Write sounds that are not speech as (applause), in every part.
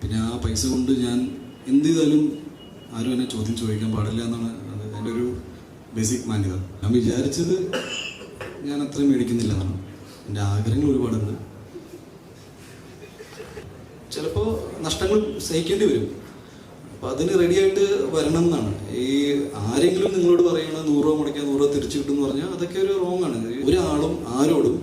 പിന്നെ ആ പൈസ കൊണ്ട് ഞാൻ എന്ത് ചെയ്താലും ആരും എന്നെ ചോദ്യം ചോദിക്കാൻ പാടില്ല എന്നാണ് അത് എന്റെ ഒരു ബേസിക് മാന്യത. ഞാൻ വിചാരിച്ചത് ഞാൻ അത്രയും മേടിക്കുന്നില്ല എന്നാണ്. എന്റെ ആഗ്രഹങ്ങൾ ഒരുപാടുണ്ട്. ചിലപ്പോൾ നഷ്ടങ്ങൾ സഹിക്കേണ്ടി വരും. അപ്പോൾ അതിന് റെഡി ആയിട്ട് വരണം എന്നാണ്. ഈ ആരെങ്കിലും നിങ്ങളോട് പറയണ നൂറ് രൂപ മുടക്കിയാൽ നൂറ് രൂപ തിരിച്ചു കിട്ടും എന്ന് പറഞ്ഞാൽ അതൊക്കെ ഒരു റോങ് ആണ്. ഒരാളും ആരോടും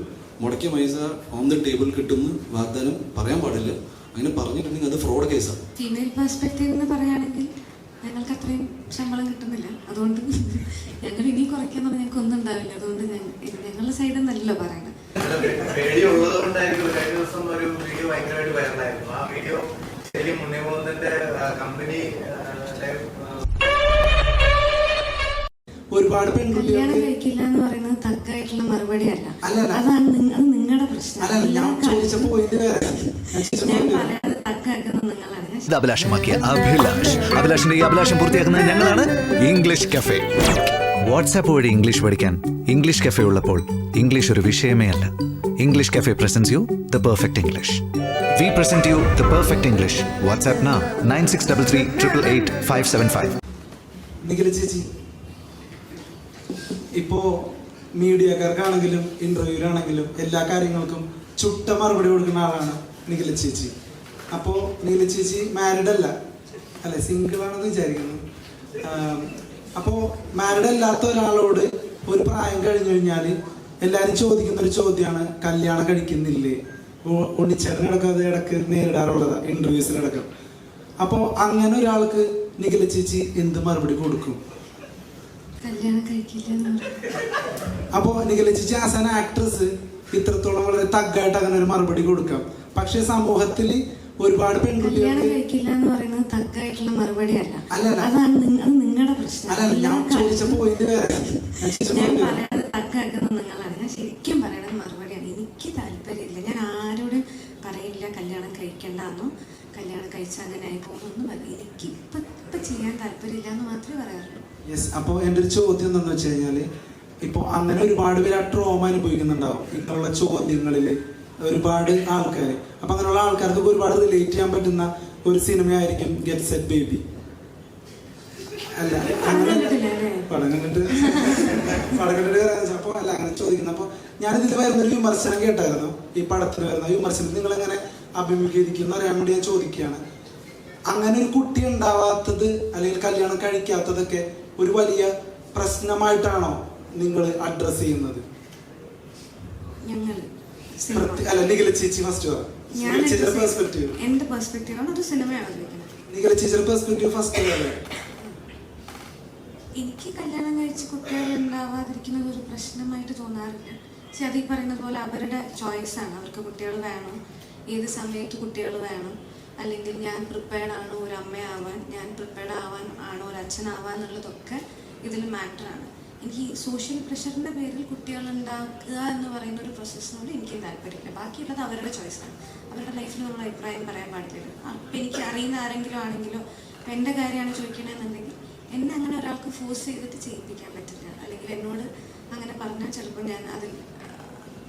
മുടക്കിയ പൈസ ഓൺ ദ ടേബിൾ കിട്ടുമെന്ന് വാഗ്ദാനം പറയാൻ പാടില്ല. അങ്ങനെ പറഞ്ഞിട്ടുണ്ടെങ്കിൽ അത് ഫ്രോഡ് കേസാണ് ഫീമെയിൽ പെർസ്പെക്റ്റീവ് എന്ന് പറയുകയാണെങ്കിൽ ഞങ്ങൾക്ക് അത്രയും ശമ്പളം കിട്ടുന്നില്ല. അതുകൊണ്ട് ഞങ്ങൾ ഇനി കുറയ്ക്കാൻ ഞങ്ങൾക്ക് ഒന്നും ഉണ്ടാവില്ല. അതുകൊണ്ട് ഞങ്ങ- ഞങ്ങളുടെ സൈഡിൽ നിന്നല്ല പറയണത് പേടി ഉള്ളത് കൊണ്ടായിരിക്കും കഴിഞ്ഞ ദിവസം ഒരു വീഡിയോ ഭയങ്കരമായിട്ട് വൈറലായിരുന്നു ആ വീഡിയോ ശരിക്കും മുന്നേമോഹന്റെ കമ്പനി ഒരുപാട് പെൺകുട്ടികൾ കഴിക്കില്ല എന്ന് പറയുന്നത് തക്കായിട്ടുള്ള മറുപടി അല്ല അതാണ് നിങ്ങൾ അത് നിങ്ങളുടെ പ്രശ്നം. അല്ല ഞാൻ പറയാതെ തക്കാക്കുന്നത് നിങ്ങളാണ്. ഇത് അഭിലാഷമാക്കിയ അഭിലാഷ്. അഭിലാഷിന്റെ ഈ അഭിലാഷം പൂർത്തിയാക്കുന്നത് ഞങ്ങളാണ്. English cafe. വാട്സാപ്പ് വഴി ഇംഗ്ലീഷ് പഠിക്കാൻ ഇംഗ്ലീഷ് കഫേ ഉള്ളപ്പോൾ ഇംഗ്ലീഷ് ഒരു വിഷയമേ അല്ല. English cafe presents you the perfect English we present you the perfect English WhatsApp നാ nine six double three triple eight five seven five. Nikhila ചേച്ചി ഇപ്പോ മീഡിയക്കാർക്കാണെങ്കിലും ഇന്റർവ്യൂവിലാണെങ്കിലും എല്ലാ കാര്യങ്ങൾക്കും ചുട്ട മറുപടി കൊടുക്കുന്ന ആളാണ് നിഖില ചേച്ചി. അപ്പോ നിഖില ചേച്ചി മാരിഡ് അല്ല. അല്ലെ? സിംഗിൾ ആണെന്ന് വിചാരിക്കുന്നു. അപ്പോൾ അപ്പോ മാരിഡ് അല്ലാത്ത ഒരാളോട് ഒരു പ്രായം കഴിഞ്ഞു കഴിഞ്ഞാൽ എല്ലാവരും ചോദിക്കുന്ന ഒരു ചോദ്യമാണ് കല്യാണം കഴിക്കുന്നില്ലേ? ഉണ്ണിച്ചേട്ടനടക്കം അത് ഇടയ്ക്ക് നേരിടാറുള്ളതാ ഇന്റർവ്യൂസിനടക്കം അപ്പോ അങ്ങനെ ഒരാൾക്ക് നിഖില ചേച്ചി എന്ത് മറുപടി കൊടുക്കും കല്യാണം കഴിക്കില്ല എന്ന് പറയുന്നത് അപ്പോ എനിക്ക് ചേച്ചി ആസ് ആൻ ആക്ട്രസ് ഇത്രത്തോളം വളരെ തഗ്ഗായിട്ട് അങ്ങനെ ഒരു മറുപടി കൊടുക്കാം. പക്ഷെ സമൂഹത്തിൽ ഒരുപാട് പെൺകുട്ടികൾ പെൺകുട്ടികൾക്ക് അല്ല ഞാൻ ചോദിച്ച പോയിന്റ് വേറെ. ഞാൻ കഴിക്കണ്ടെന്നോ കല്യാണം കഴിച്ച അങ്ങനെ ആയി പോകുന്നൊന്നും പറയും എനിക്ക് ഇപ്പൊ ഇപ്പൊ ചെയ്യാൻ താല്പര്യമില്ല എന്ന് മാത്രമേ പറയാറുള്ളൂ. യെസ് അപ്പോൾ എന്റെ ഒരു ചോദ്യം എന്താണെന്ന് വെച്ച് കഴിഞ്ഞാൽ ഇപ്പോൾ അങ്ങനെ ഒരുപാട് പേര് ആ ട്രോമ അനുഭവിക്കുന്നുണ്ടാവും. ഇങ്ങനെയുള്ള ചോദ്യങ്ങളിൽ ഒരുപാട് ആൾക്കാർ അപ്പം അങ്ങനെയുള്ള ആൾക്കാർക്ക് ഒരുപാട് റിലേറ്റ് ചെയ്യാൻ പറ്റുന്ന ഒരു സിനിമയായിരിക്കും ഗെറ്റ് സെറ്റ് ബേബി അല്ല അങ്ങനെ കണ്ടിട്ടില്ല അല്ലേ? പടം കണ്ടിട്ട് (laughs) പടം കണ്ടിട്ട് അപ്പോൾ അല്ല അങ്ങനെ ചോദിക്കുന്നത് അപ്പോൾ ഞാനിതിൽ വരുന്നൊരു വിമർശനം കേട്ടായിരുന്നു. ഈ പടത്തിൽ വരുന്ന വിമർശനം. നിങ്ങൾ എങ്ങനെ അഭിമുഖീകരിക്കുന്ന ഒരാളോട് ഞാൻ ചോദിക്കുകയാണ്. അങ്ങനെ ഒരു കുട്ടി ഉണ്ടാവാത്തത് അല്ലെങ്കിൽ കല്യാണം കഴിക്കാത്തതൊക്കെ ഒരു വലിയ പ്രശ്നമായിട്ടാണോ നിങ്ങൾ അഡ്രസ് ചെയ്യുന്നത്? അല്ല നിഖില ചേച്ചി ഫസ്റ്റ് എന്റെ പെർസ്പെക്റ്റീവാണ് ആണ് അത് സിനിമയാണ് ചോദിക്കുന്നത് നിഖില ചേച്ചിയുടെ പെർസ്പെക്റ്റീവ് ഫസ്റ്റ് പറയാം എനിക്ക് കല്യാണം കഴിച്ച് കുട്ടികൾ ഉണ്ടാവാതിരിക്കുന്നത് ഒരു പ്രശ്നമായിട്ട് തോന്നാറില്ല. പക്ഷെ അത് പറയുന്ന പോലെ അവരുടെ ചോയ്സ് ആണ്. അവർക്ക് കുട്ടികൾ വേണം. ഏത് സമയത്ത് കുട്ടികൾ വേണം? അല്ലെങ്കിൽ ഞാൻ പ്രിപ്പയർഡ് ആണോ ഒരു അമ്മയാവാൻ ഞാൻ പ്രിപ്പയർഡ് ആവാൻ ആണോ ഒരു അച്ഛനാവാൻ എന്നുള്ളതൊക്കെ ഇതിൽ മാറ്ററാണ് എനിക്ക് സോഷ്യൽ പ്രഷറിന്റെ പേരിൽ കുട്ടികൾ ഉണ്ടാക്കുക എന്ന് പറയുന്ന ഒരു പ്രോസസ്സിനോട് എനിക്ക് താല്പര്യമില്ല. ബാക്കിയുള്ളത് അവരുടെ ചോയ്സാണ് അവരുടെ ലൈഫിൽ നമ്മൾ അഭിപ്രായം പറയാൻ പാടില്ല അപ്പം എനിക്ക് അറിയുന്ന ആരെങ്കിലും ആണെങ്കിലോ ഇപ്പം എന്റെ കാര്യമാണ് ചോദിക്കണമെന്നുണ്ടെങ്കിൽ എന്നെ അങ്ങനെ ഒരാൾക്ക് ഫോഴ്സ് ചെയ്തിട്ട് ചെയ്യിപ്പിക്കാൻ പറ്റില്ല. അല്ലെങ്കിൽ എന്നോട് അങ്ങനെ പറഞ്ഞാൽ ചിലപ്പോൾ ഞാൻ അതിൽ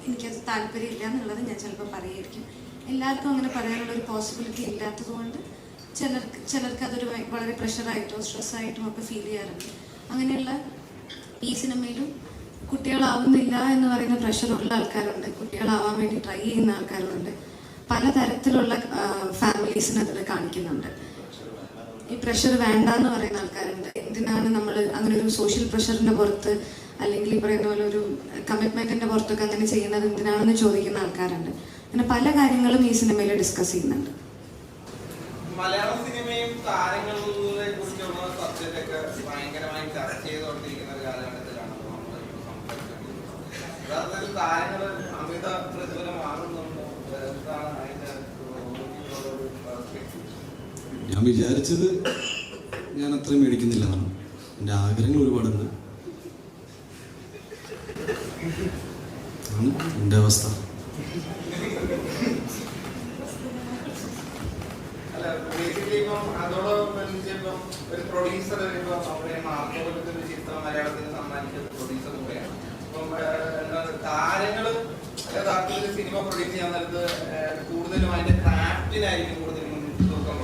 എനിക്കത് താല്പര്യമില്ല എന്നുള്ളത് ഞാൻ ചിലപ്പോൾ പറയായിരിക്കും. എല്ലാവർക്കും അങ്ങനെ പറയാനുള്ള ഒരു പോസിബിലിറ്റി ഇല്ലാത്തത് കൊണ്ട് ചിലർക്ക് ചിലർക്ക് അതൊരു വളരെ പ്രഷറായിട്ടോ സ്ട്രെസ്സായിട്ടോ ഒക്കെ ഫീൽ ചെയ്യാറുണ്ട്. അങ്ങനെയുള്ള ഈ സിനിമയിലും കുട്ടികളാവുന്നില്ല എന്ന് പറയുന്ന പ്രഷറുള്ള ആൾക്കാരുണ്ട്. കുട്ടികളാവാൻ വേണ്ടി ട്രൈ ചെയ്യുന്ന ആൾക്കാരുണ്ട്. പലതരത്തിലുള്ള ഫാമിലീസിനെ അതിൽ കാണിക്കുന്നുണ്ട്. ഈ പ്രഷർ വേണ്ട എന്ന് പറയുന്ന ആൾക്കാരുണ്ട്. എന്തിനാണ് നമ്മൾ അങ്ങനെ ഒരു സോഷ്യൽ പ്രഷറിന്റെ പുറത്ത് അല്ലെങ്കിൽ ഈ പറയുന്ന പോലെ ഒരു കമ്മിറ്റ്മെന്റിന്റെ പുറത്തൊക്കെ അങ്ങനെ ചെയ്യുന്നത്? എന്തിനാണെന്ന് ചോദിക്കുന്ന ആൾക്കാരുണ്ട്. അങ്ങനെ പല കാര്യങ്ങളും ഈ സിനിമയിൽ ഡിസ്കസ് ചെയ്യുന്നുണ്ട്. മലയാള സിനിമയും താരങ്ങളെ കുറിച്ചുള്ള സബ്ജക്റ്റ് ഒക്കെ ഭയങ്കരമായി ചർച്ച ചെയ്തുകൊണ്ടിരിക്കുന്ന ഒരു കാലഘട്ടത്തിലാണ് യഥാർത്ഥത്തിൽ താരങ്ങൾ അമിത? ഞാൻ വിചാരിച്ചത് ഞാൻ അത്രയും മേടിക്കുന്നില്ല എന്നാണ് എന്റെ ആഗ്രഹങ്ങൾ ഒരുപാടുണ്ട്. ആണ് എന്റെ അവസ്ഥ അല്ല ബേസിക്കലി ഇപ്പം അതോടൊപ്പം ഇപ്പം ഒരു പ്രൊഡ്യൂസർ ഇപ്പം അവിടെ മാർക്കോലത്തെ ഒരു ചിത്രം മലയാളത്തിന് സമ്മാനിച്ചത് പ്രൊഡ്യൂസർ കൂടെയാണ് അപ്പം താരങ്ങൾ യഥാർത്ഥത്തിൽ സിനിമ പ്രൊഡ്യൂസ് ചെയ്യാൻ നേരത്ത് ഏഹ്, കൂടുതലും അതിന്റെ ക്രാഫ്റ്റിനായിരിക്കും കൂടുതൽ മുൻതൂക്കം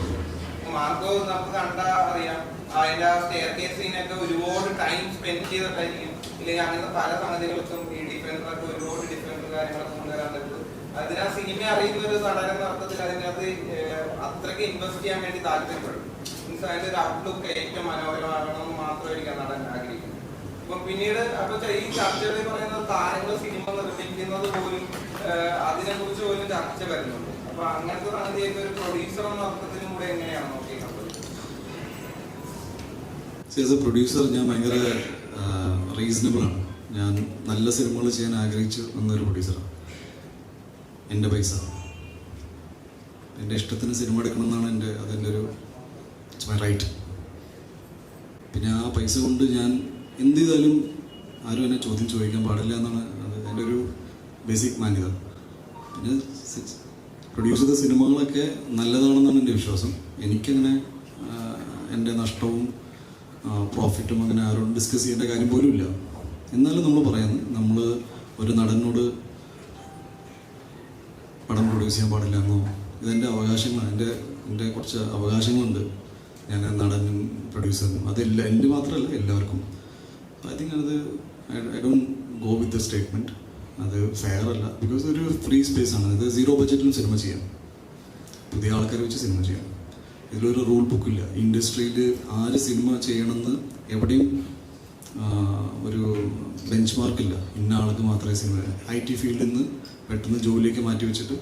മാർക്കോ നമുക്ക് കണ്ടാ അറിയാം. അതിന്റെ സ്റ്റെയർ സീനൊക്കെ ഒരുപാട് ടൈം സ്പെൻഡ് ചെയ്തിട്ടായിരിക്കും ഇല്ലെങ്കിൽ അങ്ങനത്തെ പല സംഗതികൾക്കും ഈ ഡിഫറൻസൊക്കെ ഒരുപാട് ഡിഫറൻസ് കാര്യങ്ങളൊക്കെ കൊണ്ടുവരാൻ പറ്റും. അതിന് ആ സിനിമ അറിയുന്ന ഒരു നടൻ നടത്തത്തിൽ അതിനകത്ത് അത്രയ്ക്ക് ഇൻവെസ്റ്റ് ചെയ്യാൻ വേണ്ടി താല്പര്യപ്പെടും. മീൻസ് അതിന്റെ ഒരു ഔട്ട്ലുക്ക് ഏറ്റവും മനോഹരമാകണമെന്ന് മാത്രമായിരിക്കും നടൻ ആഗ്രഹിക്കുന്നത്. അപ്പൊ പിന്നീട് അപ്പൊ ഈ ചർച്ചകളിൽ പറയുന്ന താരങ്ങൾ സിനിമ നിർമ്മിക്കുന്നത് പോലും അതിനെ കുറിച്ച് പോലും ചർച്ച വരുന്നുണ്ട്. അപ്പൊ അങ്ങനത്തെ സംഗതിയൊക്കെ ഒരു പ്രൊഡ്യൂസർ എന്ന അർത്ഥത്തിലും കൂടെ എങ്ങനെയാണ്? നോക്കിയിട്ടുള്ളത് ആസ് എ പ്രൊഡ്യൂസർ ഞാൻ ഭയങ്കര റീസണബിളാണ് ഞാൻ നല്ല സിനിമകൾ ചെയ്യാൻ ആഗ്രഹിച്ചു വന്നൊരു പ്രൊഡ്യൂസറാണ് എന്റെ പൈസ. എന്റെ ഇഷ്ടത്തിന് സിനിമ എടുക്കണമെന്നാണ് എന്റെ അതെന്റെ ഒരു ഇറ്റ്സ് മൈ റൈറ്റ് പിന്നെ ആ പൈസ കൊണ്ട് ഞാൻ എന്ത് ചെയ്താലും ആരും എന്നെ ചോദ്യം ചോദിക്കാൻ പാടില്ല എന്നാണ് അത് എന്റെ ഒരു ബേസിക് മാന്യത. പിന്നെ പ്രൊഡ്യൂസ് ചെയ്ത സിനിമകളൊക്കെ നല്ലതാണെന്നാണ് എന്റെ വിശ്വാസം. എനിക്കങ്ങനെ എന്റെ നഷ്ടവും പ്രോഫിറ്റും അങ്ങനെ ആരോടും ഡിസ്കസ് ചെയ്യേണ്ട കാര്യം പോലും ഇല്ല. എന്നാലും നമ്മൾ പറയുന്നത് നമ്മൾ ഒരു നടനോട് പടം പ്രൊഡ്യൂസ് ചെയ്യാൻ പാടില്ല എന്നോ ഇതെന്റെ അവകാശങ്ങളാണ്. എന്റെ എന്റെ കുറച്ച് അവകാശങ്ങളുണ്ട്. ഞാൻ നടനും പ്രൊഡ്യൂസറിനും അതില്ല എന്റെ മാത്രമല്ല എല്ലാവർക്കും. ഐ തിങ്ക് അത് I don't go with the statement അത് ഫെയർ അല്ല. ബിക്കോസ് ഒരു ഫ്രീ സ്പേസ് ആണ്. അത് സീറോ ബഡ്ജറ്റിലും സിനിമ ചെയ്യാം. പുതിയ ആൾക്കാരെ വെച്ച് സിനിമ ചെയ്യാം. ഇതിലൊരു റൂൾ ബുക്കില്ല ഇൻഡസ്ട്രിയിൽ ആര് സിനിമ ചെയ്യണമെന്ന് എവിടെയും ഒരു ബെഞ്ച് മാർക്കില്ല ഇന്ന ആൾക്ക് മാത്രമേ സിനിമ ഐ ടി ഫീൽഡിൽ നിന്ന് പെട്ടെന്ന് ജോലിയൊക്കെ മാറ്റി വെച്ചിട്ട്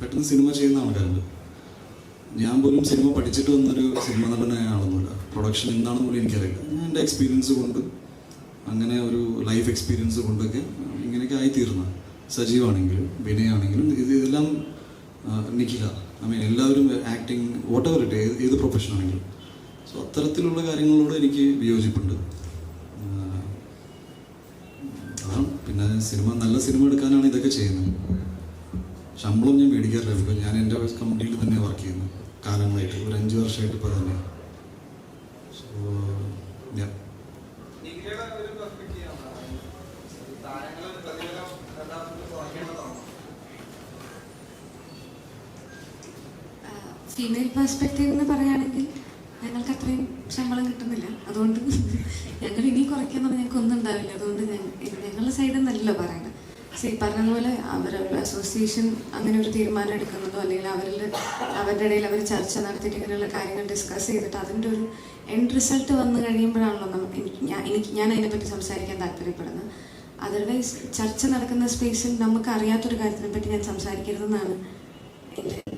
പെട്ടെന്ന് സിനിമ ചെയ്യുന്ന ആൾക്കാരുണ്ട്. ഞാൻ പോലും സിനിമ പഠിച്ചിട്ട് വന്നൊരു സിനിമ നടനായ ആളൊന്നുമില്ല. പ്രൊഡക്ഷൻ എന്താണെന്ന് പോലും എനിക്കറിയില്ല. ഞാൻ എന്റെ എക്സ്പീരിയൻസ് കൊണ്ട് അങ്ങനെ ഒരു ലൈഫ് എക്സ്പീരിയൻസ് കൊണ്ടൊക്കെ ഇങ്ങനെയൊക്കെ ആയിത്തീർന്ന. സജീവാണെങ്കിലും വിനയാണെങ്കിലും ഇത് ഇതെല്ലാം നിഖില. ഐ മീൻ എല്ലാവരും ആക്ടിങ് വാട്ട് എവർ ഇട്ട് ഏത് ഏത് പ്രൊഫഷൻ ആണെങ്കിലും. സോ അത്തരത്തിലുള്ള കാര്യങ്ങളോട് എനിക്ക് വിയോജിപ്പുണ്ട്. അതാണ്. പിന്നെ സിനിമ നല്ല സിനിമ എടുക്കാനാണ് ഇതൊക്കെ ചെയ്യുന്നത്. ശമ്പളം ഞാൻ മേടിക്കാറില്ല. ഞാൻ എന്റെ കമ്പനിയിൽ തന്നെ വർക്ക് ചെയ്യുന്നു. കാലങ്ങളായിട്ട്. ഒരു അഞ്ച് വർഷമായിട്ട് ഇപ്പോൾ തന്നെ സോ ഞാൻ നിഖിലയുടെ ഒരു പെർസ്പെക്റ്റീവ് ആണ് താരങ്ങൾ പ്രതിഫലം യഥാർത്ഥത്തിൽ കുറയ്ക്കേണ്ടതാണ് ഫീമെയിൽ പെർസ്പെക്റ്റീവ് എന്ന് പറയുകയാണെങ്കിൽ ഞങ്ങൾക്ക് അത്രയും ശമ്പളം കിട്ടുന്നില്ല. അതുകൊണ്ട് ഞങ്ങൾ ഇനി കുറയ്ക്കുന്നത് ഞങ്ങൾക്ക് ഒന്നും ഉണ്ടാവില്ല. അതുകൊണ്ട് ഞങ്ങ- ഞങ്ങളുടെ സൈഡിൽ നിന്നല്ലോ പറയുന്നത്. സി പറഞ്ഞതുപോലെ അവരുടെ അസോസിയേഷൻ അങ്ങനെ ഒരു തീരുമാനം എടുക്കുന്നതോ അല്ലെങ്കിൽ അവരിൽ അവരുടെ ഇടയിൽ അവർ ചർച്ച നടത്തിയിട്ട് ഇങ്ങനെയുള്ള കാര്യങ്ങൾ ഡിസ്കസ് ചെയ്തിട്ട് അതിന്റെ ഒരു എൻഡ് റിസൾട്ട് വന്നു കഴിയുമ്പോഴാണല്ലോ നമുക്ക് എനിക്ക് ഞാൻ എനിക്ക് ഞാൻ അതിനെപ്പറ്റി സംസാരിക്കാൻ താല്പര്യപ്പെടുന്നത്. അതർവൈസ് ചർച്ച നടക്കുന്ന സ്പേസിൽ നമുക്ക് അറിയാത്തൊരു കാര്യത്തിനെ പറ്റി ഞാൻ സംസാരിക്കരുതെന്നാണ്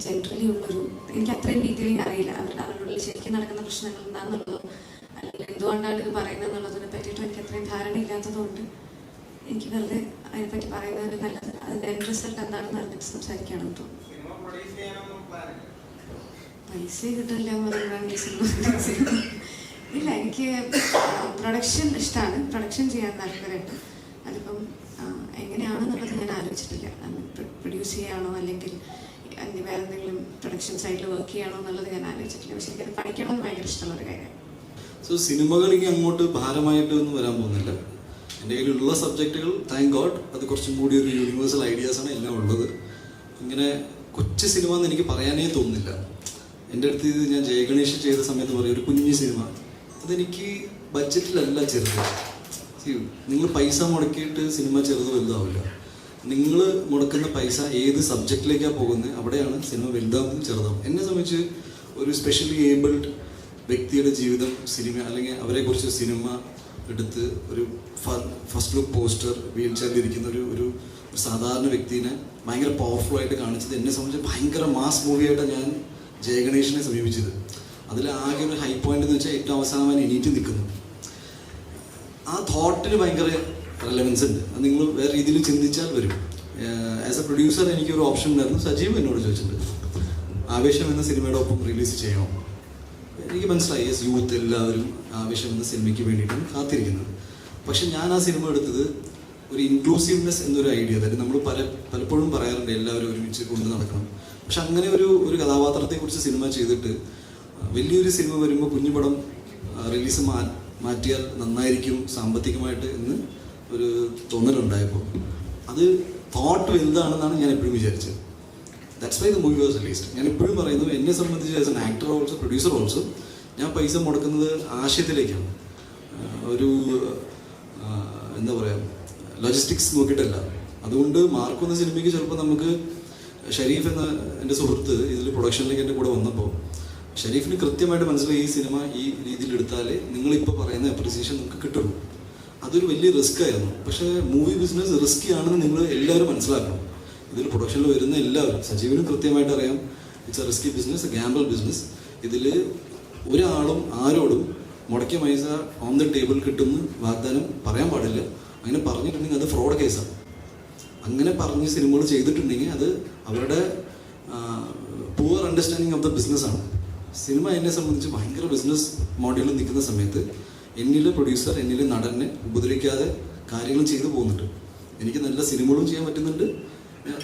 ജനറലി ഉള്ളൊരു എനിക്ക് അത്രയും ഡീറ്റെയിലിംഗ് അറിയില്ല. അവരുടെ അവരുടെ ശരിക്കും നടക്കുന്ന പ്രശ്നങ്ങൾ എന്താണെന്നുള്ളതോ അല്ലെങ്കിൽ എന്തുകൊണ്ടാണ് ഇത് പറയുന്നത് എന്നുള്ളതിനെ പറ്റിയിട്ടും എനിക്ക് അത്രയും ധാരണ ഇല്ലാത്തതുകൊണ്ട് എനിക്ക് വെറുതെ അതിനെപ്പറ്റി പറയുന്നത് നല്ലത് അതിന്റെ എൻഡ് റിസൾട്ട് എന്താണെന്ന് അറിഞ്ഞിട്ട് സംസാരിക്കുകയാണെന്ന് തോന്നുന്നു പൈസ കിട്ടില്ല. (laughs) ഇല്ല എനിക്ക് പ്രൊഡക്ഷൻ ഇഷ്ടമാണ് പ്രൊഡക്ഷൻ ചെയ്യാൻ താല്പര്യമുണ്ട്. അതിപ്പം എങ്ങനെയാണെന്നുള്ളത് ഞാൻ ആലോചിച്ചിട്ടില്ല. പ്രൊഡ്യൂസ് ചെയ്യാണോ അല്ലെങ്കിൽ അല്ലെങ്കിൽ വേറെ എന്തെങ്കിലും പ്രൊഡക്ഷൻ സൈഡിൽ വർക്ക് ചെയ്യണോ എന്നുള്ളത് ഞാൻ ആലോചിച്ചിട്ടില്ല. പക്ഷെ എനിക്കത് പഠിക്കണമെന്ന് ഭയങ്കര ഇഷ്ടമുള്ള ഒരു കാര്യമാണ്. സോ സിനിമകൾ അങ്ങോട്ട് ഭാരമായിട്ട് ഒന്നും വരാൻ പോകുന്നില്ല. എന്റെ കയ്യിലുള്ള സബ്ജക്റ്റുകൾ താങ്ക് ഗോഡ് അത് കുറച്ചും കൂടി ഒരു യൂണിവേഴ്സൽ ഐഡിയാസാണ് എല്ലാം ഉള്ളത്. ഇങ്ങനെ കൊച്ചു സിനിമ എന്ന് എനിക്ക് പറയാനേ തോന്നുന്നില്ല. എന്റെ അടുത്ത് ഇത് ഞാൻ ജയഗണേഷ് ചെയ്ത സമയത്ത് പറയും ഒരു കുഞ്ഞു സിനിമ. അതെനിക്ക് ബഡ്ജറ്റിലല്ല ചെറുത്. നിങ്ങൾ പൈസ മുടക്കിയിട്ട് സിനിമ ചെറുത് വലുതാവില്ല. നിങ്ങൾ മുടക്കുന്ന പൈസ ഏത് സബ്ജക്റ്റിലേക്കാണ് പോകുന്നത് അവിടെയാണ് സിനിമ വലുതാവുന്നത് ചെറുതാവും. എന്നെ സംബന്ധിച്ച് ഒരു സ്പെഷ്യലി ഏബിൾഡ് വ്യക്തിയുടെ ജീവിതം സിനിമ അല്ലെങ്കിൽ അവരെക്കുറിച്ച് സിനിമ എടുത്ത് ഒരു ഫസ്റ്റ് ലുക്ക് പോസ്റ്റർ വീൽ ചെയറിൽ ഇരിക്കുന്ന ഒരു ഒരു സാധാരണ വ്യക്തിനെ ഭയങ്കര പവർഫുൾ ആയിട്ട് കാണിച്ചത് എന്നെ സംബന്ധിച്ച് ഭയങ്കര മാസ് മൂവിയായിട്ടാണ് ഞാൻ ജയഗണേഷിനെ സമീപിച്ചത്. അതിൽ ആകെ ഒരു ഹൈ പോയിന്റ് എന്ന് വെച്ചാൽ ഏറ്റവും അവസാനം എണീറ്റ് നിൽക്കുന്നു. ആ തോട്ടിന് ഭയങ്കര റെലവൻസ് ഉണ്ട്. അത് നിങ്ങൾ വേറെ രീതിയിൽ ചിന്തിച്ചാൽ വരും. ആസ് എ പ്രൊഡ്യൂസർ എനിക്ക് ഒരു ഓപ്ഷൻ ഉണ്ടായിരുന്നു. സജീവ് എന്നോട് ചോദിച്ചിട്ടുണ്ട്. ആവേശം എന്ന സിനിമയുടെ ഒപ്പം റിലീസ് ചെയ്യണം? എനിക്ക് മനസ്സിലായി. യെസ് യൂത്ത് എല്ലാവരും ആവേശം എന്ന സിനിമയ്ക്ക് വേണ്ടിയിട്ടാണ് കാത്തിരിക്കുന്നത്. പക്ഷെ ഞാൻ ആ സിനിമ എടുത്തത് ഒരു ഇൻക്ലൂസീവ്നെസ് എന്നൊരു ഐഡിയ അതായത് നമ്മൾ പല പലപ്പോഴും പറയാറുണ്ട് എല്ലാവരും ഒരുമിച്ച് കൊണ്ട് നടക്കണം. പക്ഷെ അങ്ങനെ ഒരു ഒരു കഥാപാത്രത്തെക്കുറിച്ച് സിനിമ ചെയ്തിട്ട് വലിയൊരു സിനിമ വരുമ്പോൾ കുഞ്ഞുപടം റിലീസ് മാറ്റിയാൽ നന്നായിരിക്കും സാമ്പത്തികമായിട്ട് എന്ന് ഒരു തോന്നലുണ്ടായപ്പോൾ അത് തോട്ട് വലുതാണെന്നാണ് ഞാൻ എപ്പോഴും വിചാരിച്ചത്. That's why the movie was released ഞാൻ എപ്പോഴും പറയുന്നു എന്നെ സംബന്ധിച്ച് as an actor also producer also ഞാൻ പൈസ മുടക്കുന്നത് ആശയത്തിലേക്കാണ്. ഒരു എന്താ പറയുക ലോജിസ്റ്റിക്സ് നോക്കിയിട്ടല്ല. അതുകൊണ്ട് മാർക്ക് എന്ന സിനിമയ്ക്ക് ചിലപ്പോൾ നമുക്ക് ഷരീഫ് എന്ന എന്റെ സുഹൃത്ത് ഇതിൽ പ്രൊഡക്ഷനിലേക്ക് എന്റെ കൂടെ വന്നപ്പോൾ ഷരീഫിന് കൃത്യമായിട്ട് മനസ്സിലായി ഈ സിനിമ ഈ രീതിയിൽ എടുത്താലേ നിങ്ങളിപ്പോൾ പറയുന്ന അപ്രിസിയേഷൻ നമുക്ക് കിട്ടുള്ളൂ. അതൊരു വലിയ റിസ്ക് ആയിരുന്നു. പക്ഷേ മൂവി ബിസിനസ് റിസ്കി ആണെന്ന് നിങ്ങൾ എല്ലാവരും മനസ്സിലാക്കണം. ഇതിൽ പ്രൊഡക്ഷനിൽ വരുന്ന എല്ലാവരും സജീവനും കൃത്യമായിട്ട് അറിയാം it's a risky business gamble business ഇതിൽ ഒരാളും ആരോടും മുടക്കിയ പൈസ ഓൺ ദ ടേബിൾ കിട്ടുമെന്ന് വാഗ്ദാനം പറയാൻ പാടില്ല. അങ്ങനെ പറഞ്ഞിട്ടുണ്ടെങ്കിൽ അത് ഫ്രോഡ് കേസാണ് അങ്ങനെ പറഞ്ഞ് സിനിമകൾ ചെയ്തിട്ടുണ്ടെങ്കിൽ അത് അവരുടെ പൂർ അണ്ടർസ്റ്റാൻഡിങ് ഓഫ് ദ ബിസിനസ്സാണ് സിനിമ എന്നെ സംബന്ധിച്ച് ഭയങ്കര ബിസിനസ് മോഡലിൽ നിൽക്കുന്ന സമയത്ത് എന്നിലെ പ്രൊഡ്യൂസർ എന്നിലെ നടനെ ഉപദ്രവിക്കാതെ കാര്യങ്ങൾ ചെയ്തു പോകുന്നുണ്ട്. എനിക്ക് നല്ല സിനിമകളും ചെയ്യാൻ പറ്റുന്നുണ്ട്.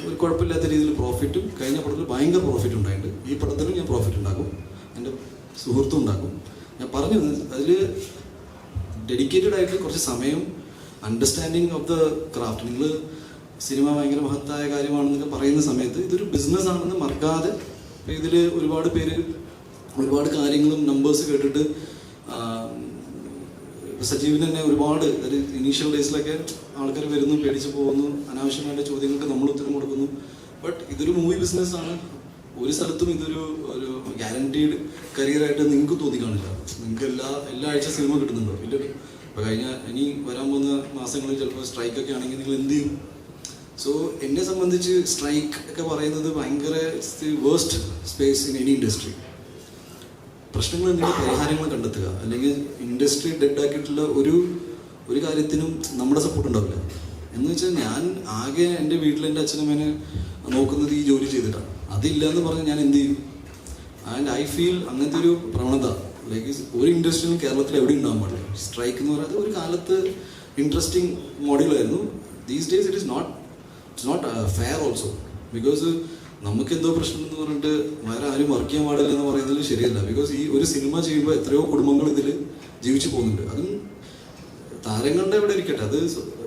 ഒരു കുഴപ്പമില്ലാത്ത രീതിയിൽ പ്രോഫിറ്റും കഴിഞ്ഞ പടത്തിൽ ഭയങ്കര പ്രോഫിറ്റ് ഉണ്ടായിട്ടുണ്ട്. ഈ പടത്തിലും ഞാൻ പ്രോഫിറ്റ് ഉണ്ടാക്കും എന്റെ സുഹൃത്തും ഉണ്ടാക്കും ഞാൻ പറഞ്ഞു അതിൽ ഡെഡിക്കേറ്റഡ് ആയിട്ട് കുറച്ച് സമയം അണ്ടർസ്റ്റാൻഡിങ് ഓഫ് ദ ക്രാഫ്റ്റ് നിങ്ങൾ സിനിമ ഭയങ്കര മഹത്തായ കാര്യമാണെന്നൊക്കെ പറയുന്ന സമയത്ത് ഇതൊരു ബിസിനസ് ആണെന്ന് മറക്കാതെ ഇതിൽ ഒരുപാട് പേര് ഒരുപാട് കാര്യങ്ങളും നമ്പേഴ്സ് കേട്ടിട്ട് സജീവിന് തന്നെ ഒരുപാട് ഒരു ഇനീഷ്യൽ ഡേയ്സിലൊക്കെ ആൾക്കാർ വരുന്നു പേടിച്ച് പോകുന്നു അനാവശ്യമായ ചോദ്യങ്ങൾക്ക് നമ്മൾ ഉത്തരം കൊടുക്കുന്നു. ബട്ട് ഇതൊരു മൂവി ബിസിനസ് ആണ്. ഒരു സ്ഥലത്തും ഇതൊരു ഒരു ഗ്യാരണ്ടീഡ് കരിയറായിട്ട് നിങ്ങൾക്ക് തോന്നി കാണില്ല നിങ്ങൾക്ക് എല്ലാ എല്ലാ ആഴ്ച സിനിമ കിട്ടുന്നുണ്ടോ. ഇല്ല ഇപ്പൊ കഴിഞ്ഞ ഇനി വരാൻ പോകുന്ന മാസങ്ങളിൽ ചിലപ്പോൾ സ്ട്രൈക്ക് ഒക്കെ ആണെങ്കിൽ നിങ്ങൾ എന്ത് ചെയ്യും? സോ എന്നെ സംബന്ധിച്ച് സ്ട്രൈക്ക് ഒക്കെ പറയുന്നത് ഭയങ്കര waste space in any industry പ്രശ്നങ്ങൾ എന്തെങ്കിലും പരിഹാരങ്ങൾ കണ്ടെത്തുക. അല്ലെങ്കിൽ ഇൻഡസ്ട്രി ഡെഡ് ആക്കിയിട്ടുള്ള ഒരു ഒരു കാര്യത്തിനും നമ്മുടെ സപ്പോർട്ട് ഉണ്ടാവില്ല. എന്ന് വെച്ചാൽ ഞാൻ ആകെ എന്റെ വീട്ടിൽ എന്റെ അച്ഛനമ്മേനെ നോക്കുന്നത് ഈ ജോലി ചെയ്തിട്ടാണ്. അതില്ല എന്ന് പറഞ്ഞ് ഞാൻ എന്ത് ചെയ്യും? ആൻഡ് ഐ ഫീൽ അങ്ങനത്തെ ഒരു പ്രവണത. ലൈക്ക് ഒരു ഇൻഡസ്ട്രിയിലും കേരളത്തിൽ എവിടെ ഉണ്ടാകാൻ പാടില്ല. സ്ട്രൈക്ക് എന്ന് പറയുന്നത് ഒരു കാലത്ത് interesting മോഡലായിരുന്നു these days it is not it's not fair also because നമുക്ക് എന്തോ പ്രശ്നം എന്ന് പറഞ്ഞിട്ട് വേറെ ആരും വർക്ക് ചെയ്യാൻ പാടില്ല എന്ന് പറയുന്നത് ശരിയല്ല. ബിക്കോസ് ഈ ഒരു സിനിമ ചെയ്യുമ്പോൾ എത്രയോ കുടുംബങ്ങൾ ഇതിൽ ജീവിച്ചു പോകുന്നുണ്ട്. അതും താരങ്ങളുടെ ഇവിടെ ഇരിക്കട്ടെ. അത്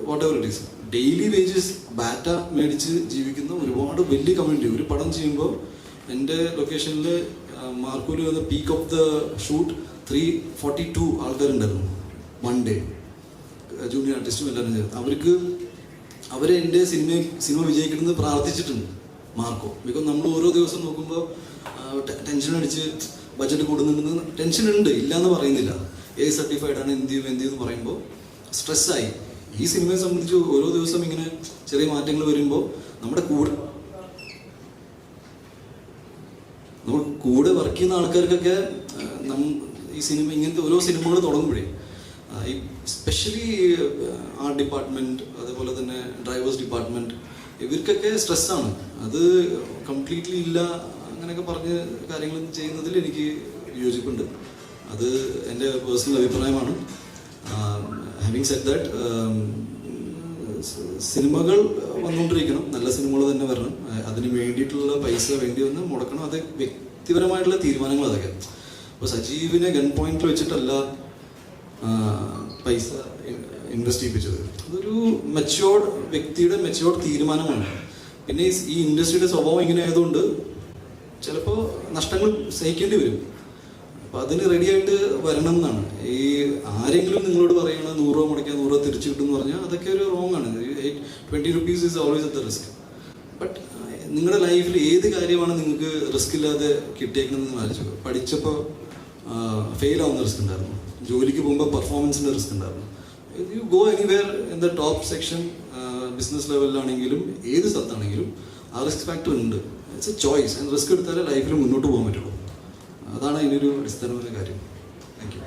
whatever it is daily wages batta മേടിച്ച് ജീവിക്കുന്ന ഒരുപാട് വലിയ കമ്മ്യൂണിറ്റി ഒരു പടം ചെയ്യുമ്പോൾ എന്റെ ലൊക്കേഷനിൽ മാർക്കൂര് വന്ന peak of the shoot three forty two ആൾക്കാരുണ്ടായിരുന്നു വൺ ഡേ ജൂനിയർ ആർട്ടിസ്റ്റും എല്ലാവരും ചേർത്ത് അവർക്ക് അവരെ എന്റെ സിനിമ സിനിമ വിജയിക്കണമെന്ന് പ്രാർത്ഥിച്ചിട്ടുണ്ട്. മാർക്കോ. ബിക്കോസ് നമ്മൾ ഓരോ ദിവസം നോക്കുമ്പോൾ ടെൻഷൻ അടിച്ച് ബഡ്ജറ്റ് കൂടുന്നുണ്ടെന്ന് ടെൻഷൻ ഉണ്ട് ഇല്ല എന്ന് പറയുന്നില്ല. ഏ സർട്ടിഫൈഡ് ആണ് എന്ത് ചെയ്യും എന്ത് ചെയ്യും എന്ന് പറയുമ്പോൾ സ്ട്രെസ്സായി ഈ സിനിമയെ സംബന്ധിച്ച് ഓരോ ദിവസം ഇങ്ങനെ ചെറിയ മാറ്റങ്ങൾ വരുമ്പോൾ നമ്മുടെ കൂടെ നമ്മൾ കൂടെ വർക്ക് ചെയ്യുന്ന ആൾക്കാർക്കൊക്കെ ഈ സിനിമ ഇങ്ങനത്തെ ഓരോ സിനിമകൾ തുടങ്ങുമ്പോഴേ സ്പെഷ്യലി ആർട്ട് ഡിപ്പാർട്ട്മെന്റ് അതുപോലെ തന്നെ ഡ്രൈവേഴ്സ് ഡിപ്പാർട്ട്മെന്റ് ഇവർക്കൊക്കെ സ്ട്രെസ്സാണ്. അത് കംപ്ലീറ്റ്ലി ഇല്ല അങ്ങനെയൊക്കെ പറഞ്ഞ് കാര്യങ്ങൾ ചെയ്യുന്നതിൽ എനിക്ക് യോജിപ്പുണ്ട്. അത് എന്റെ പേഴ്സണൽ അഭിപ്രായമാണ്. ഹാവിങ് സെറ്റ് ദാറ്റ് സിനിമകൾ വന്നുകൊണ്ടിരിക്കണം. നല്ല സിനിമകൾ തന്നെ വരണം. അതിന് വേണ്ടിയിട്ടുള്ള പൈസ വേണ്ടി വന്ന് മുടക്കണം. അത് വ്യക്തിപരമായിട്ടുള്ള തീരുമാനങ്ങൾ അതൊക്കെ. അപ്പോൾ സജീവിനെ ഗൺ പോയിന്റിൽ വെച്ചിട്ടല്ല പൈസ ഇൻവെസ്റ്റ് ചെയ്യിപ്പിച്ചത് അതൊരു മെച്ചുവേർഡ് വ്യക്തിയുടെ മെച്ചുവേർഡ് തീരുമാനമാണ്. പിന്നെ ഈ- ഇൻഡസ്ട്രിയുടെ സ്വഭാവം ഇങ്ങനെ ആയതുകൊണ്ട് ചിലപ്പോൾ നഷ്ടങ്ങൾ സഹിക്കേണ്ടി വരും. അപ്പം അതിന് റെഡി ആയിട്ട് വരണം എന്നാണ് ഈ ആരെങ്കിലും നിങ്ങളോട് പറയണ നൂറ് രൂപ മുടക്കിയാൽ നൂറ് രൂപ തിരിച്ചു കിട്ടും എന്ന് പറഞ്ഞാൽ അതൊക്കെ ഒരു റോങ് ആണ്. Twenty rupees is always at risk but നിങ്ങളുടെ ലൈഫിൽ ഏത് കാര്യമാണ് നിങ്ങൾക്ക് റിസ്ക് ഇല്ലാതെ കിട്ടിയേക്കണമെന്ന് ആലോചിച്ചു. പഠിച്ചപ്പോൾ ഫെയിൽ ആവുന്ന റിസ്ക് ഉണ്ടായിരുന്നു. ജോലിക്ക് പോകുമ്പോൾ പെർഫോമൻസിന്റെ റിസ്ക് ഉണ്ടായിരുന്നു. You go anywhere in the top section business ലെവലിലാണെങ്കിലും ഏത് സ്ഥലത്താണെങ്കിലും ആ റിസ്ക് ഫാക്ടർ ഉണ്ട്. It's a choice and risk എടുത്താലേ ലൈഫിൽ മുന്നോട്ട് പോകാൻ പറ്റുള്ളൂ. അതാണ് അതിനൊരു അടിസ്ഥാനമായ കാര്യം. താങ്ക് യു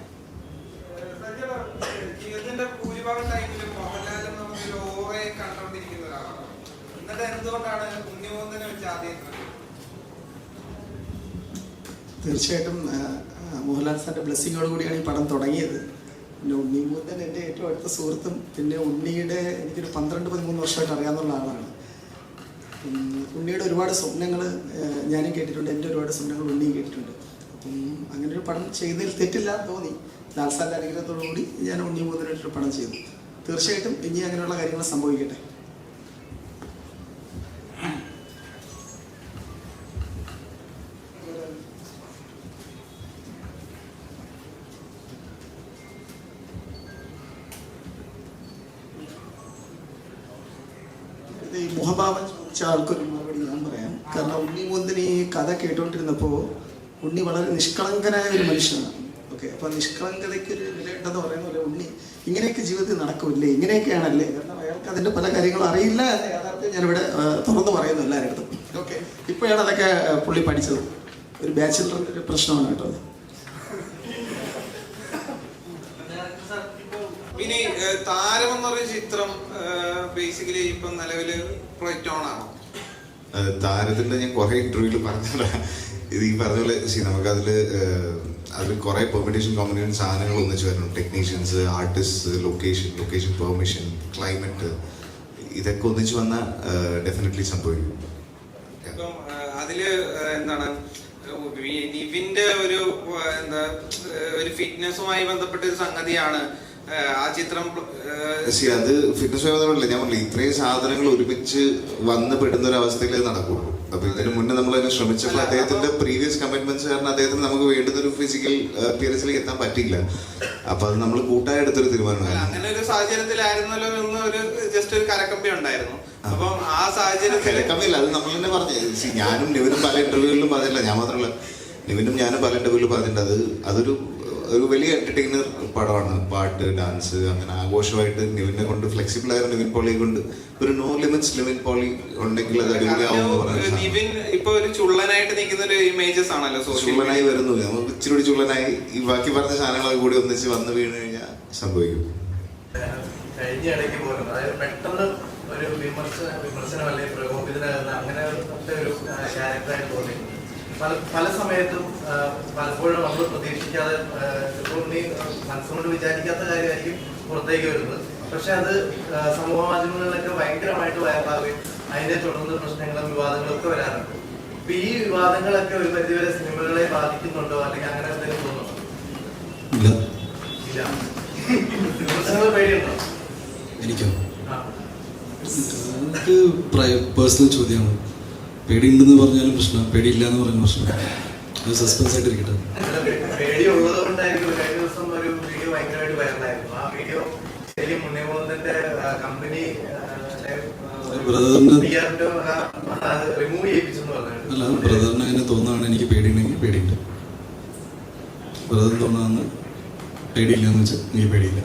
തീർച്ചയായിട്ടും മോഹൻലാൽ സാറിന്റെ ബ്ലെസ്സിങ്ങോട് കൂടിയാണ് ഈ പടം തുടങ്ങിയത്. പിന്നെ ഉണ്ണി മൂത്തൻ എന്റെ ഏറ്റവും അടുത്ത സുഹൃത്തും പിന്നെ ഉണ്ണിയുടെ എനിക്കൊരു പന്ത്രണ്ട് പതിമൂന്ന് വർഷമായിട്ട് അറിയാവുന്ന ആളാണ് ഉണ്ണിയുടെ ഒരുപാട് സ്വപ്നങ്ങൾ ഞാനും കേട്ടിട്ടുണ്ട്. എന്റെ ഒരുപാട് സ്വപ്നങ്ങൾ ഉണ്ണിയും കേട്ടിട്ടുണ്ട്. അപ്പം അങ്ങനെ ഒരു പടം ചെയ്യുന്നതിൽ തെറ്റില്ല എന്ന് തോന്നി. ലാൽ സാറിന്റെ അനുഗ്രഹത്തോടു കൂടി ഞാൻ ഉണ്ണി മൂത്തനായിട്ടൊരു പടം ചെയ്തു. തീർച്ചയായിട്ടും ഇനി അങ്ങനെയുള്ള കാര്യങ്ങൾ സംഭവിക്കട്ടെ. ചോദിച്ച ആൾക്കൊരു മറുപടി ഞാൻ പറയാം. കാരണം ഉണ്ണി മുന്തിന് ഈ കഥ കേട്ടോണ്ടിരുന്നപ്പോ ഉണ്ണി വളരെ നിഷ്കളങ്കനായ ഒരു മനുഷ്യനാണ്. ഓക്കെ അപ്പോൾ നിഷ്കളങ്കതയ്ക്ക് ഒരു വിലയുണ്ടെന്ന് പറയുന്ന പോലെ ഉണ്ണി ഇങ്ങനെയൊക്കെ ജീവിതത്തിൽ നടക്കില്ലേ? ഇങ്ങനെയൊക്കെയാണല്ലേ? കാരണം അയാൾക്ക് അതിന്റെ പല കാര്യങ്ങളും അറിയില്ല യാഥാർത്ഥ്യം ഞാനിവിടെ തുറന്നു പറയുന്നു എല്ലാവരുടെ ഓക്കെ ഇപ്പോഴാണ് അതൊക്കെ പുള്ളി പഠിച്ചത്. ഒരു ബാച്ചിലറിന്റെ ഒരു പ്രശ്നമാണ് കേട്ടോ ഇനി താരം എന്ന് പറയുന്ന ചിത്രം ബേസിക്കലി ഇപ്പം നിലവിൽ പ്രൊജക്റ്റ് ഓൺ ആണോ? ഏഹ് താരത്തിന്റെ ഞാൻ കുറെ ഇന്റർവ്യൂൽ പറഞ്ഞില്ല ഇത് ഈ പറഞ്ഞ പോലെ നമുക്കതിൽ ഏഹ്, അതിൽ കുറെ പെർമിറ്റേഷൻ കോമ്പിനേഷൻ സാധനങ്ങൾ ഒന്നിച്ച് വരണം. Technicians artist location location permission climate ഇതൊക്കെ ഒന്നിച്ച് വന്ന ഡെഫിനറ്റ്ലി സംഭവിക്കും. ഇപ്പം അതിൽ എന്താണ് നിവിന്റെ ഒരു എന്താ ഒരു ഫിറ്റ്നസുമായി ബന്ധപ്പെട്ട ഒരു സംഗതിയാണ് ആ ചിത്രം അത് ഫിറ്റ്നസ് ബന്ധപ്പെട്ടില്ല ഞാൻ പറഞ്ഞില്ല ഇത്രയും സാധനങ്ങൾ ഒരുമിച്ച് വന്ന് പെടുന്ന ഒരു അവസ്ഥയിലേ നടക്കുള്ളൂ. അപ്പൊ ഇതിന് മുന്നേ നമ്മൾ അതിന് ശ്രമിച്ചപ്പോൾ അദ്ദേഹത്തിന്റെ പ്രീവിയസ് കമ്മിറ്റ്മെന്റ്സ് കാരണം അദ്ദേഹത്തിന് നമുക്ക് വേണ്ടുന്ന ഒരു ഫിസിക്കൽ അപ്പിയറൻസിലേക്ക് എത്താൻ പറ്റില്ല അപ്പൊ അത് നമ്മൾ കൂട്ടായി എടുത്തൊരു തീരുമാനമാണ്. അങ്ങനെ ഒരു സാഹചര്യത്തിലായിരുന്നല്ലോ എന്ന് ഒരു ജസ്റ്റ് ഒരു കരക്കമ്പി ഉണ്ടായിരുന്നു. അപ്പം ആ സാഹചര്യത്തിൽ അത് നമ്മൾ തന്നെ പറഞ്ഞു. ഞാനും നിവിനും പല ഇന്റർവ്യൂകളിലും പറഞ്ഞില്ല ഞാൻ മാത്രമല്ല നിവിനും ഞാനും പല ഇന്റർവ്യൂവിലും പറഞ്ഞിട്ടുണ്ട്. അത് അതൊരു ഒരു വലിയ എന്റർടൈനർ പടമാണ്. പാട്ട് ഡാൻസ് അങ്ങനെ ആഘോഷമായിട്ട് നിവിനെ കൊണ്ട് ഫ്ലെക്സിബിൾ ആയ നിവിൻ പോളി കൊണ്ട് ഒരു നോ ലിമിറ്റ്സ് നിവിൻ പോളി ഉണ്ടെങ്കിൽ അത് നിവിൻ ഇപ്പൊ ഒരു ചുള്ളനായിട്ട് നിൽക്കുന്ന ഒരു ഇമേജസ് ആണല്ലോ ചുള്ളനായി വരുന്നു. നമുക്ക് ഇച്ചിരി കൂടി ചുള്ളനായി. ഈ ബാക്കി പറഞ്ഞ സാധനങ്ങളൊക്കെ കൂടി ഒന്നിച്ച് വന്നു വീണ് കഴിഞ്ഞാൽ സംഭവിക്കും. കഴിഞ്ഞ ഇടയ്ക്ക് പോലും അതായത് പെട്ടെന്ന് ഒരു വിമർശന വിമർശനം അല്ലെങ്കിൽ പ്രകോപിതനാകുന്ന അങ്ങനെ ഒരു ക്യാരക്ടറായിട്ട് തോന്നി പല പല സമയത്തും പലപ്പോഴും നമ്മൾ പ്രതീക്ഷിക്കാതെ ഇപ്പോൾ നീ മനസ്സുകൊണ്ട് വിചാരിക്കാത്ത കാര്യമായിരിക്കും പുറത്തേക്ക് വരുന്നത്. പക്ഷെ അത് സമൂഹ മാധ്യമങ്ങളിലൊക്കെ ഭയങ്കരമായിട്ട് വൈറലാവുകയും അതിനെ തുടർന്ന് പ്രശ്നങ്ങളും വിവാദങ്ങളും ഒക്കെ വരാറുണ്ട്. അപ്പൊ ഈ വിവാദങ്ങളൊക്കെ ഒരു പരിധിവരെ സിനിമകളെ ബാധിക്കുന്നുണ്ടോ? അല്ലെങ്കിൽ അങ്ങനെ എന്തെങ്കിലും തോന്നുന്നുണ്ടോ? ഇല്ല. പേടിയുണ്ടോ? എനിക്ക്? പേഴ്സണൽ ചോദ്യമാണ്. പേടിയുണ്ടെന്ന് പറഞ്ഞാലും പ്രശ്നം പേടിയില്ല എന്ന് പറഞ്ഞാലും പ്രശ്നം അത് സസ്പെൻസ് ആയിട്ട് അല്ല ബ്രദറിന് അങ്ങനെ തോന്നാണ് എനിക്ക് പേടിയുണ്ടെങ്കിൽ പേടിയുണ്ട്. ബ്രദർ തോന്നാന്ന് പേടിയില്ല എന്ന് വെച്ചാൽ എനിക്ക് പേടിയില്ല.